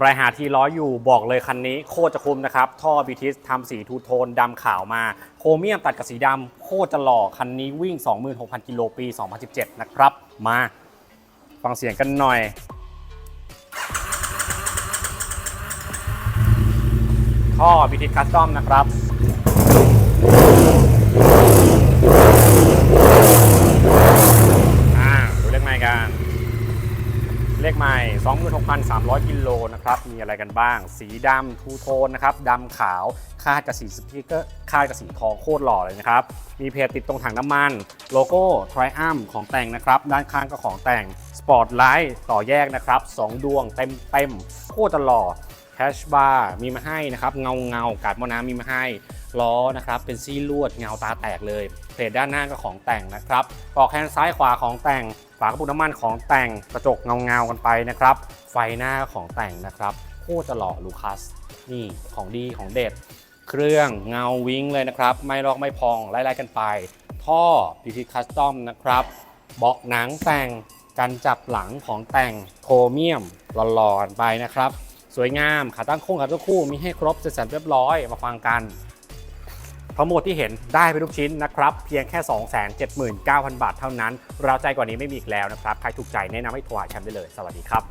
ใครหาทีล้ออยู่บอกเลยคันนี้โคตรจะคุ้มนะครับ ท่อบีทิสทำสีทูโทนดำขาวมา โครเมียมตัดกับสีดำโคตรจะหล่อคันนี้วิ่ง 26,000 กิโลปี 2017 นะครับ มาฟังเสียงกันหน่อยท่อบีทิสคัสตอมนะครับ อ่าดูเลขไม้กัน เลขใหม่ 26,300 กิโลนะครับ มีอะไรกันบ้าง สีดำทูโทนนะครับดำขาว คาดกับสีสปีกเกอร์คาดกับสีทองโคตรหล่อเลยนะครับ มีเพจติดตรงถังน้ำมัน โลโก้ Triumph ของแต่งนะครับ ด้านข้างก็ของแต่ง Spotlight ต่อแยกนะครับ 2 ดวงเต็มเต็มๆโคตรหล่อแคชบาร์มีมาให้นะครับ เงาเงากาดมอน้ำมีมาให้ล้อนะครับ เป็นซี่ลวดเงาตาแตกเลยเพจด้านหน้าก็ของแต่งนะครับปอกแฮนด์ซ้ายขวาของแต่ง ฝากระปุกน้ำมันของแต่งกระจกเงาเงาๆกันไปนะครับ ไฟหน้าของแต่งนะครับโคตรจะหล่อลูคัสนี่ของดีของเด็ด เครื่องเงาวิ้งเลยนะครับ ไม่ลอกไม่พองไล่ๆกันไป ท่อ PT Custom นะครับ เบาะหนังแต่งการจับหลังของแต่งโครเมียมหล่อๆกันไปนะครับ สวยงามขาตั้งโค้งขาตั้งคู่มีให้ครบเสร็จสรรเรียบร้อยมาฟังกัน ทั้งหมดที่เห็นได้ไปทุกชิ้นนะครับ เพียงแค่ 279,000 บาทเท่านั้น เราใจกว่านี้ไม่มีอีกแล้วนะครับ ใครถูกใจแนะนำให้โทรหาแชมป์ได้เลย สวัสดีครับ